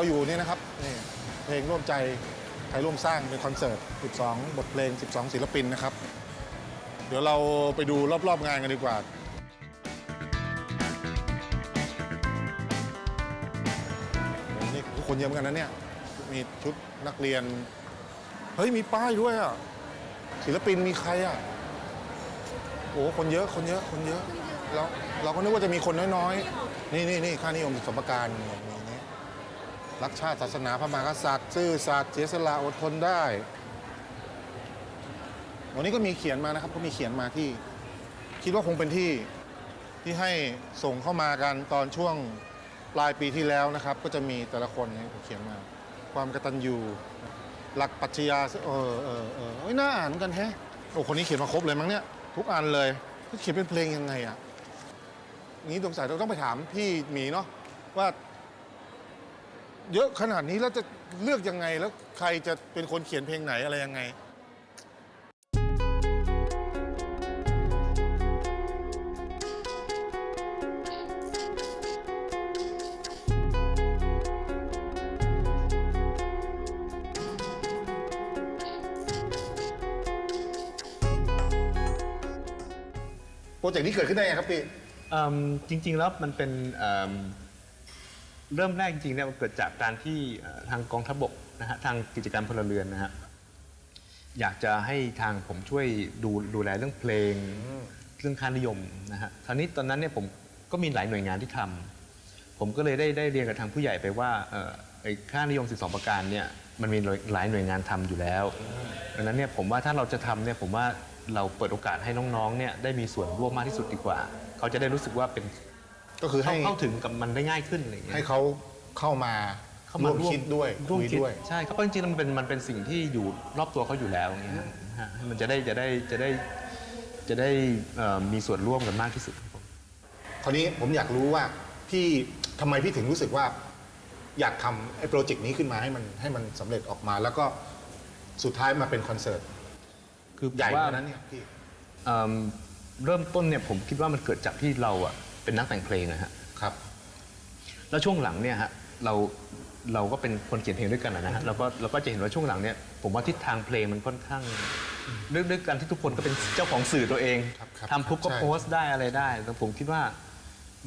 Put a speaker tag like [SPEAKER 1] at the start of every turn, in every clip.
[SPEAKER 1] เราอยู่นี่นะครับนี่เพลงร่วมใจไทยร่วมสร้างเป็นคอนเสิร์ต 12 บทเพลง 12 ศิลปินนะครับ เดี๋ยวเราไปดูรอบ ๆ งานกันดีกว่าโอ้นี่ทุกคนเยอะเหมือนกันนะเนี่ย มีชุดนักเรียน เฮ้ย มีป้ายด้วยอะ ศิลปินมีใครอะ โอ้คนเยอะ คนเยอะ คนเยอะ เราเราก็นึกว่าจะมีคนน้อยๆ นี่นี่นี่ค่านิยมสมประการนี่น รักชาติศาสนาพระมหากษัตริย์ซื่อสัตย์เสียสละอดทนได้ วันนี้ก็มีเขียนมานะครับก็มีเขียนมาที่ คิดว่าคงเป็นที่ที่ให้ส่งเข้ามากันตอนช่วงปลายปีที่แล้วนะครับ ก็จะมีแต่ละคนเนี่ยเขียนมา ความกตัญญูหลักปรัชญาเออเออเออเอ้ยน่าอ่านเหมือนกันแฮะโอ้คนนี้เขียนมาครบเลยมั้งเนี่ยทุกอันเลยเขียนเป็นเพลงยังไงอะนี้สงสัยเราต้องไปถามพี่หมีเนาะว่า เยอะขนาดนี้แล้วจะเลือกยังไงแล้วใครจะเป็นคนเขียนเพลงไหนอะไรยังไง โปรเจกต์นี้เกิดขึ้นได้ไงครับพี่
[SPEAKER 2] เอิ่มจริงๆแล้วมันเป็นเอิ่ม เริ่มแรกจริงๆเนี่ยมันเกิดจากการที่เอ่อทางกองทัพบกนะฮะทางกิจการพลเรือนนะฮะอยากจะให้ทางผมช่วยดูดูแลเรื่องเพลง เรื่องค่านิยมนะฮะคราวนี้ตอนนั้นเนี่ยผมก็มีหลายหน่วยงานที่ทำผมก็เลยได้ได้เรียนกับทางผู้ใหญ่ไปว่าเอ่อไอ้ค่านิยม 12 ประการเนี่ยมันมีหลายหน่วยงานทำอยู่แล้วดังนั้นเนี่ยผมว่าถ้าเราจะทำเนี่ยผมว่าเราเปิดโอกาสให้น้องๆเนี่ยได้มีส่วนร่วมมากที่สุดดีกว่า เขาจะได้รู้สึกว่าเป็น
[SPEAKER 1] ก็คือให้
[SPEAKER 2] เข้าเข้าถึงกับมันได้ง่ายขึ้นอะไรอย่างเงี้ย
[SPEAKER 1] ให้เขาเข้ามา
[SPEAKER 2] เข้ามา
[SPEAKER 1] ร่วมคิดด้วย
[SPEAKER 2] ร่วม
[SPEAKER 1] คุย
[SPEAKER 2] คิด
[SPEAKER 1] ด้วย
[SPEAKER 2] ใช่ครับเพราะจริงๆมันเป็นมันเป็นสิ่งที่อยู่รอบตัวเขาอยู่แล้วอย่างเงี้ยฮะมันจะได้จะได้จะได้จะได้เอ่อมีส่วนร่วมกันมากที่สุดครับผม
[SPEAKER 1] คราวนี้ผมอยากรู้ว่าพี่ทำไมพี่ถึงรู้สึกว่า อยากทำไอ้โปรเจกต์นี้ขึ้นมาให้มันให้มันสำเร็จออกมา แล้วก็สุดท้ายมาเป็นคอนเสิร์ต
[SPEAKER 2] คือ
[SPEAKER 1] ใหญ่
[SPEAKER 2] ว่า
[SPEAKER 1] ขนาดนั้นเนี่ยพี่
[SPEAKER 2] เอิ่มเริ่มต้นเนี่ยผมคิดว่ามันเกิดจากที่เราอะ เป็นนักแต่งเพลงนะฮะ
[SPEAKER 1] ครับ
[SPEAKER 2] แล้วช่วงหลังเนี่ยฮะเราเราก็เป็นคนเขียนเพลงด้วยกันนะฮะเราก็เราก็จะเห็นว่าช่วงหลังเนี่ยผมว่าทิศทางเพลงมันค่อนข้างด้วยด้วยกันที่ทุกคนก็เป็นเจ้าของสื่อตัวเอง
[SPEAKER 1] ครับครับ
[SPEAKER 2] ทำปุ๊บก็
[SPEAKER 1] ใช่
[SPEAKER 2] โพสต์ได้อะไรได้แต่ผมคิดว่า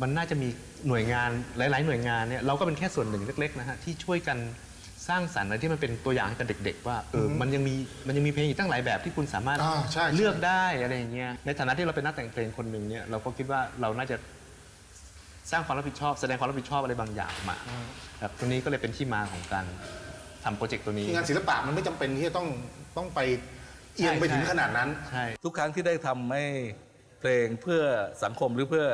[SPEAKER 2] มันน่าจะมีหน่วยงานหลาย ๆ หน่วยงานเนี่ยเราก็เป็นแค่ส่วนหนึ่งเล็กๆนะฮะที่ช่วยกันสร้างสรรค์อะไรที่มันเป็นตัวอย่างให้กับเด็ก ๆ ว่าเออมันยังมีมันยังมีเพลงอีกตั้งหลายแบบที่คุณสามารถ
[SPEAKER 1] อ่าใช่ใช่
[SPEAKER 2] เลือกได้อะไรอย่างเงี้ยในฐานะที่เราเป็นนักแต่งเพลงคนหนึ่งเนี่ยเราก็คิดว่าเราน่าจะ สร้างความรับผิดชอบแสดงความรับผิดชอบอะไรบางอย่างออกมาครับตรงนี้ก็เลยเป็นที่มาของการทำโปรเจกต์ตัวนี้
[SPEAKER 1] งานศิลปะมันไม่จำเป็นที่จะต้องต้องไปเอียงไปถึงขนาดนั้น
[SPEAKER 2] ใช่
[SPEAKER 3] ทุกครั้งที่ได้ทำให้เพลงเพื่อสังคมหรือเพื่อ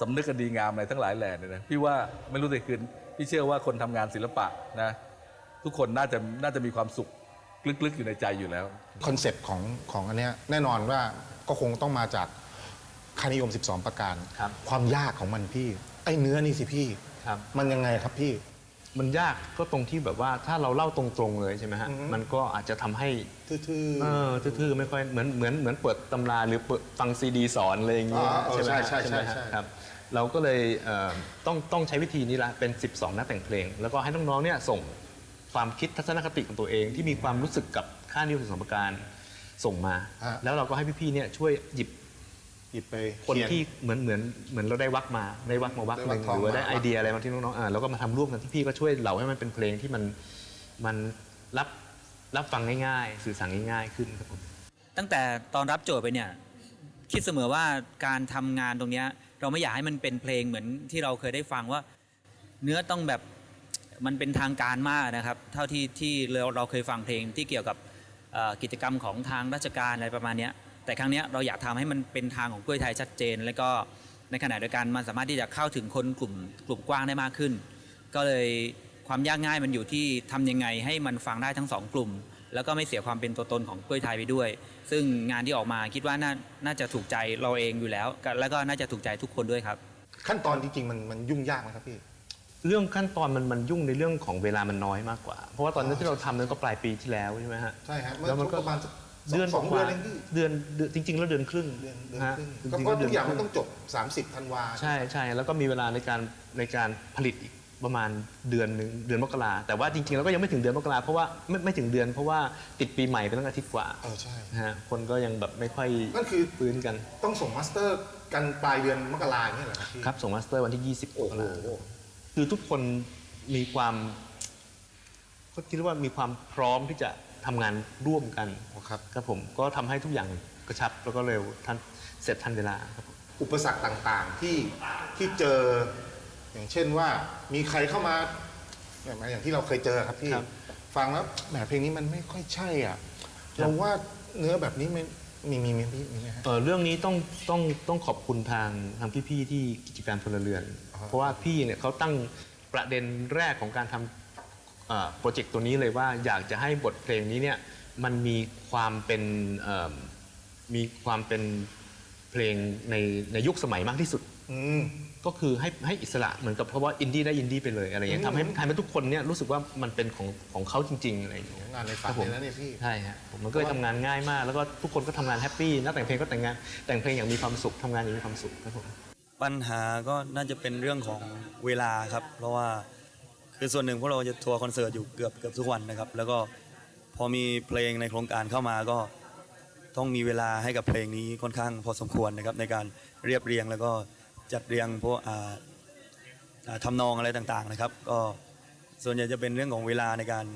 [SPEAKER 3] สำนึกกันดีงามอะไรทั้งหลายแหล่เนี่ยนะพี่ว่าไม่รู้แต่คืนพี่เชื่อว่าคนทำงานศิลปะนะทุกคนน่าจะน่าจะมีความสุขลึกๆอยู่ในใจอยู่แล้ว
[SPEAKER 1] คอนเซ็ปต์ของของอันเนี้ยแน่นอนว่าก็คงต้องมาจาก คานิยม 12 ประการ
[SPEAKER 2] ครับ
[SPEAKER 1] ความยากของมันพี่ไอ้เนื้อนี่สิพี่
[SPEAKER 2] ครับ
[SPEAKER 1] มันยังไงครับพี่
[SPEAKER 2] มันยากก็ตรงที่แบบว่าถ้าเราเล่าตรงๆเลยใช่ไหมฮะ
[SPEAKER 1] อือฮึ
[SPEAKER 2] มันก็อาจจะทำให้
[SPEAKER 1] ทื่อ
[SPEAKER 2] เออทื่อๆไม่ค่อยเหมือนเหมือนเหมือนเปิดตำราหรือเปิดฟังซีดีสอนอะไรอย่างเงี้ย
[SPEAKER 1] อ่าเออ
[SPEAKER 2] ใช่ไหมฮะ
[SPEAKER 1] ใช่ใช่
[SPEAKER 2] ไหมฮะ
[SPEAKER 1] ใช่
[SPEAKER 2] ครับเราก็เลยเอ่อต้องต้องใช้วิธีนี้ละเป็น 12 นักแต่งเพลง แล้วก็ให้น้องๆเนี่ยส่งความคิดทัศนคติของตัวเอง ที่มีความรู้สึกกับค่านิยมสมประการส่งมา
[SPEAKER 1] ฮะ
[SPEAKER 2] แล้วเราก็ให้พี่ๆเนี่ยช่วยหยิบ
[SPEAKER 1] หยิบไป
[SPEAKER 2] คน
[SPEAKER 1] เขีย
[SPEAKER 2] ที่เหมือนเหมือนเหมือนเราได้วักมาได้วักมาวักหนึ่ง
[SPEAKER 1] ได้วักทอง
[SPEAKER 2] หรือว่าได้
[SPEAKER 1] มา
[SPEAKER 2] ไอเดียอะไรมาที่น้องๆอ่านแล้วก็มาทำร่วมกันที่พี่ก็ช่วยเหล่าให้มันเป็นเพลงที่มันมันรับรับฟังง่ายๆ สื่อสารง่ายๆขึ้นครับผม
[SPEAKER 4] ตั้งแต่ตอนรับโจทย์ไปเนี่ยคิดเสมอว่าการทำงานตรงเนี้ยเราไม่อยากให้มันเป็นเพลงเหมือนที่เราเคยได้ฟังว่า เนื้อต้องแบบมันเป็นทางการมากนะครับ เท่าที่ที่เราเราเคยฟังเพลงที่เกี่ยวกับเอ่อกิจกรรมของทางราชการอะไรประมาณเนี้ย แต่ครั้งเนี้ยเราอยากทำให้มันเป็นทางของกล้วยไทยชัดเจน แล้วก็ในขณะเดียวกันมันสามารถที่จะเข้าถึงคนกลุ่มกลุ่มกว้างได้มากขึ้น ก็เลยความยากง่ายมันอยู่ที่ทำยังไงให้มันฟังได้ทั้งสองกลุ่ม แล้วก็ไม่เสียความเป็นตัวตนของกล้วยไทยไปด้วย ซึ่งงานที่ออกมาคิดว่าน่าน่าจะถูกใจเราเองอยู่แล้วก็แล้วก็น่าจะถูกใจทุกคนด้วยครับ
[SPEAKER 1] ขั้นตอนจริงๆมันมันยุ่งยากไหมครับพี่
[SPEAKER 2] เรื่องขั้นตอนมันมันยุ่งในเรื่องของเวลามันน้อยมากกว่า เพราะว่าตอนนั้นที่เราทำนั้นก็ปลายปีที่แล้วใช่ไหมฮะ
[SPEAKER 1] ใช่ฮะ
[SPEAKER 2] แล้วมันก็
[SPEAKER 1] ประมาณสัก
[SPEAKER 2] เดือน
[SPEAKER 1] สอง
[SPEAKER 2] ก
[SPEAKER 1] เดือ
[SPEAKER 2] ว่าน
[SPEAKER 1] เองพี่
[SPEAKER 2] เดือนเดือนจริง ๆ แล้วเดือนครึ่ง
[SPEAKER 1] เดือนเดือน
[SPEAKER 2] ฮะ
[SPEAKER 1] ครึ่ง
[SPEAKER 2] จริงๆ
[SPEAKER 1] ก็
[SPEAKER 2] ก็เดื
[SPEAKER 1] ทุ
[SPEAKER 2] อน
[SPEAKER 1] กอย่าง
[SPEAKER 2] ค
[SPEAKER 1] มั
[SPEAKER 2] รึ่
[SPEAKER 1] น
[SPEAKER 2] ง
[SPEAKER 1] ต้องจบ 30ธันวา
[SPEAKER 2] ใช่ใช่แล้วก็มีเวลาในการในการผลิตอีกประมาณเดือนหนึ่งเดือนมกราแต่ว่าจริงๆแล้วก็ยังไม่ถึงเดือนมกราเพราะว่าไม่ไม่ถึงเดือนเพราะว่าติดปีใหม่ไปตั้งอาทิตย์กว่า
[SPEAKER 1] เออใช่
[SPEAKER 2] นะฮะคนก็ยังแบบไม่ค่อย
[SPEAKER 1] นั่นคือ
[SPEAKER 2] ฟื้นกัน
[SPEAKER 1] ต้องส่งมาสเตอร์กันปลายเดือนมกราอย่างเงี้ยเหรอครับพี่
[SPEAKER 2] ครับส่งมาสเตอร์วันที่ 20ม
[SPEAKER 1] โอ้
[SPEAKER 2] ก
[SPEAKER 1] โห
[SPEAKER 2] ราคือทุกคนมีความก็คิดว่ามีความพร้อมที่จะ ทำงานร่วมกัน
[SPEAKER 1] ครับ
[SPEAKER 2] ครับผมก็ทำให้ทุกอย่างกระชับแล้วก็เร็วทันเสร็จทันเวลาครับผม
[SPEAKER 1] อุปสรรคต่างๆที่ที่เจอ อย่างเช่นว่ามีใครเข้ามาอย่างอย่างที่เราเคยเจอครับพี่ฟังแล้วแหมเพลงนี้มันไม่ค่อยใช่อะเราว่าเนื้อแบบนี้มันมีมีมีพี่มีไหมฮะ
[SPEAKER 2] เอ่อเรื่องนี้ต้องต้องต้องขอบคุณทางทางพี่ๆที่กิจการพลเรือน
[SPEAKER 1] อ่าฮะ
[SPEAKER 2] เพราะว่าพี่เนี่ยเขาตั้งประเด็นแรกของการทำเอ่อ โปรเจกต์ตัวนี้เลยว่าอยากจะให้บทเพลงนี้เนี่ยมันมีความเป็นเอิ่มมีความเป็นเพลงในในยุคสมัยมากที่สุด
[SPEAKER 1] อืม
[SPEAKER 2] ก็คือให้ให้อิสระเหมือนกับเพราะว่าอินดี้ได้อินดี้ไปเลยอะไรอย่างเงี้ย
[SPEAKER 1] อืม
[SPEAKER 2] ทำให้ทำให้ทุกคนเนี่ยรู้สึกว่ามันเป็นของของเขาจริง ๆ อะไรอย่างเงี้ย
[SPEAKER 1] งานในฝัน
[SPEAKER 2] ครับผม
[SPEAKER 1] เลยนะเนี่ยพี่
[SPEAKER 2] ใช่ฮะผมมันก็เลยทำงานง่ายมาก แล้วก็ทุกคนก็ทำงานแฮปปี้นักแต่งเพลงก็แต่งงานแต่งเพลงอย่างมีความสุขทำงานอย่างมีความสุขครับผม
[SPEAKER 5] ปัญหาก็น่าจะเป็นเรื่องของเวลาครับ เพราะว่า คือส่วนหนึ่งพวกเราจะทัวร์คอนเสิร์ตอยู่เกือบเกือบทุกวันนะครับ แล้วก็พอมีเพลงในโครงการเข้ามาก็ต้องมีเวลาให้กับเพลงนี้ค่อนข้างพอสมควรนะครับในการเรียบเรียงแล้วก็จัดเรียงพวกอ่าอ่าทำนองอะไรต่างๆนะครับ ก็ส่วนใหญ่จะเป็นเรื่องของเวลาในการ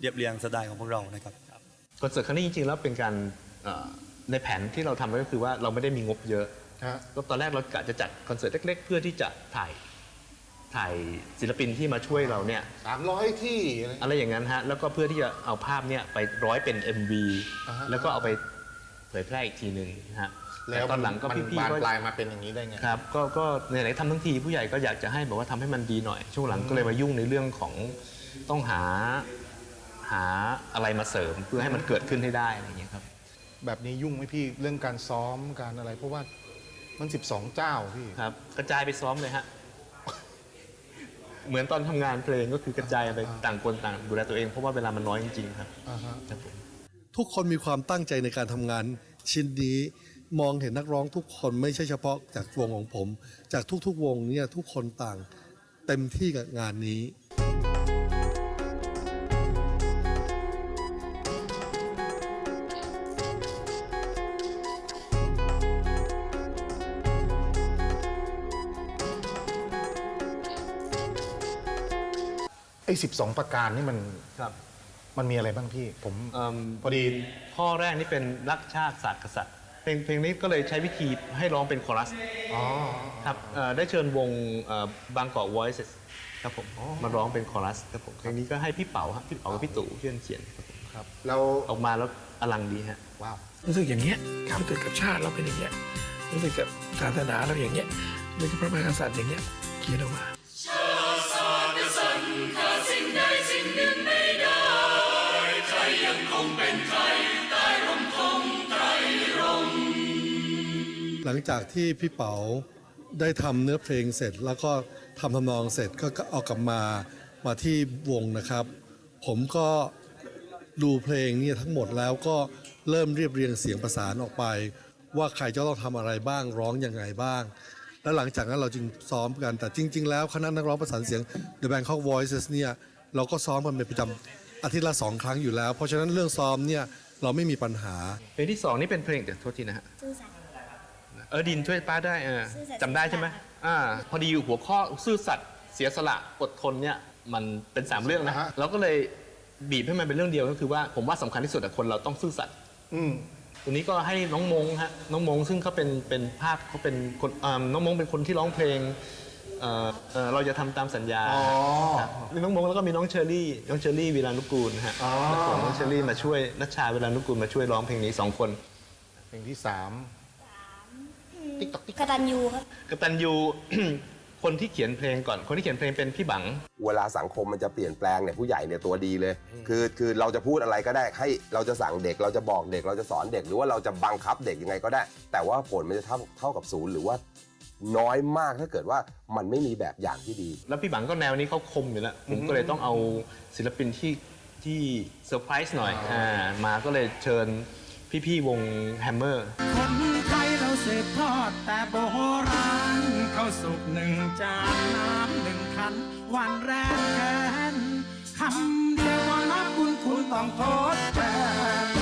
[SPEAKER 5] เรียบเรียงสไตล์ของพวกเรานะครับ
[SPEAKER 2] คอนเสิร์ตครั้งนี้จริงๆแล้วเป็นการเอ่อในแผนที่เราทำไว้ก็คือว่าเราไม่ได้มีงบเยอะ
[SPEAKER 1] ฮะ
[SPEAKER 2] ก็ตอนแรกเรากะจะจัดคอนเสิร์ตเล็ก ๆ เพื่อที่จะถ่าย ถ่ายศิลปินที่มาช่วยเราเนี่ย
[SPEAKER 1] สามร้อยที่อะไร
[SPEAKER 2] อะไรอย่างนั้นฮะแล้วก็เพื่อที่จะเอาภาพเนี่ยไปร้อยเป็น MV
[SPEAKER 1] อ่าฮะ
[SPEAKER 2] แล้วก็เอาไปเผยแพร่อีกทีหนึ่งนะฮะ
[SPEAKER 1] แล้ว
[SPEAKER 2] ต่ตอนหลังก็
[SPEAKER 1] มัน
[SPEAKER 2] พี่
[SPEAKER 1] บาน
[SPEAKER 2] ๆก็
[SPEAKER 1] ปลายมาเป็นอย่างนี้ได้ไง
[SPEAKER 2] ครับก็ก็ไหนๆทำทั้งทีผู้ใหญ่ก็อยากจะให้แบบว่าทำให้มันดีหน่อย ช่วงหลังก็เลยมายุ่งในเรื่องของต้องหาหาอะไรมาเสริมเพื่อให้มันเกิดขึ้นให้ได้อะไรอย่างเงี้ยครับ
[SPEAKER 1] แบบนี้ยุ่งไหมพี่เรื่องการซ้อมการอะไร เพราะว่ามัน 12 เจ้าพี่
[SPEAKER 2] ครับกระจายไปซ้อมเลยฮะ เหมือนตอนทำงานเพลงก็คือกระจายไปต่างคนต่างดูแลตัวเองเพราะว่าเวลามันน้อยจริงๆครับ
[SPEAKER 1] อ่าฮะ
[SPEAKER 2] ครับผม
[SPEAKER 6] ทุกคนมีความตั้งใจในการทำงาน ชิ้นนี้มองเห็นนักร้องทุกคนไม่ใช่เฉพาะจากวงของผม จากทุกๆวงเนี่ยทุกคนต่างเต็มที่กับงานนี้
[SPEAKER 1] ไอ้12ประการนี่มัน
[SPEAKER 2] ครับ
[SPEAKER 1] มันมีอะไรบ้างพี่ ผม
[SPEAKER 2] เอิ่ม
[SPEAKER 1] พอดี
[SPEAKER 2] ข้อแรกนี่เป็นรักชาติศาสตร์กษัตริย์เพลงเพลงนี้ก็เลยใช้วิธีให้ร้องเป็นคอรัส
[SPEAKER 1] อ๋อ
[SPEAKER 2] ครับเอ่อได้เชิญวงบางกอก Voices ครับผมมาร้องเป็นคอรัสครับผมเพลงนี้ก็ให้พี่เป๋าครับพี่เป๋ากับพี่ตู่เพื่อนเขียนครับผม
[SPEAKER 1] ครับแล้ว
[SPEAKER 2] ออกมาแล้วอลังดีฮะ
[SPEAKER 1] ว้าว
[SPEAKER 7] รู้สึกอย่างเงี้ยรู้สึกกับชาติเราเป็นอย่างเงี้ยรู้สึกกับศาสนาเราอย่างเงี้ยรู้สึกกับพระมหากษัตริย์อย่างเงี้ยเขียนออกมา
[SPEAKER 6] ลังจากที่พี่เป๋าได้ทำเนื้อเพลงเสร็จ แล้วก็ทำทำนองเสร็จก็ก็เอากลับมามาที่วงนะครับ ผมก็ดูเพลงเนี่ยทั้งหมดแล้วก็เริ่มเรียบเรียงเสียงประสานออกไป ว่าใครจะต้องทำอะไรบ้างร้องยังไงบ้าง แล้วหลังจากนั้นเราจึงซ้อมกันแต่จริง ๆ แล้วคณะนักร้องประสานเสียง The Bangkok Voices เนี่ยเราก็ซ้อมกันเป็นประจำอาทิตย์ละสองครั้งอยู่แล้ว เพราะฉะนั้นเรื่องซ้อมเนี่ยเราไม่มีปัญหา
[SPEAKER 2] เพลงที่สองนี่เป็นเพลงเดี๋ยวโทษทีนะฮะ
[SPEAKER 8] ซื่อสัตย์
[SPEAKER 2] เออดินช่วยป้าได้เออ
[SPEAKER 8] ซื่อสัตย์
[SPEAKER 2] จำได้ใช่ไหม
[SPEAKER 8] เสียสละ
[SPEAKER 2] อ่า พอดีหัวข้อซื่อสัตย์เสียสละอดทนเนี่ยมันเป็นสามเรื่องนะ
[SPEAKER 1] อ่าฮะ
[SPEAKER 2] เราก็เลยบีบให้มันเป็นเรื่องเดียวก็คือว่าผมว่าสำคัญที่สุดอะคนเราต้องซื่อสัตย์
[SPEAKER 1] อืม
[SPEAKER 2] ตรงนี้ก็ให้น้องมงฮะน้องมงซึ่งเขาเป็นเป็นภาพเขาเป็นคนอ่าน้องมงเป็นคนที่ร้องเพลงเอ่อเอ่อเราจะทำตามสัญญา
[SPEAKER 1] อ๋อ
[SPEAKER 2] ครับมีน้องมงแล้วก็มีน้องเชอรี่น้องเชอรี่วีรานุกูลฮะ
[SPEAKER 1] อ๋อ
[SPEAKER 2] แล้วผมน้องเชอรี่มาช่วยนัชชาวีรานุกูลมาช่วยร้องเพลงนี้สองคน
[SPEAKER 1] เพลงที่สาม ติ๊กต๊อกติ๊ก
[SPEAKER 8] กตัญญูครับ
[SPEAKER 2] กตันยู คนที่เขียนเพลงก่อน คนที่เขียนเพลงเป็นพี่บัง
[SPEAKER 9] เวลาสังคมมันจะเปลี่ยนแปลงเนี่ยผู้ใหญ่เนี่ยตัวดีเลย คือคือเราจะพูดอะไรก็ได้ให้เราจะสั่งเด็ก เราจะบอกเด็กเราจะสอนเด็ก หรือว่าเราจะบังคับเด็กยังไงก็ได้ แต่ว่าผลมันจะเท่าเท่ากับศูนย์หรือว่า น้อยมากถ้าเกิดว่ามันไม่มีแบบอย่างที่ดี
[SPEAKER 2] แล้วพี่บังก็แนวนี้เขาคมอยู่แล้วผมก็เลยต้องเอาศิลปินที่ที่เซอร์ไพรส์หน่อยอ่ามาก็เลยเชิญพี่ๆวงแฮมเมอร์
[SPEAKER 10] คนไทยเรา สืบทอดแต่โบราณเขาสุกหนึ่งจานน้ำหนึ่งคัน วันแรกแทนคำเดียวว่านับคุณคุณต้องทดแทน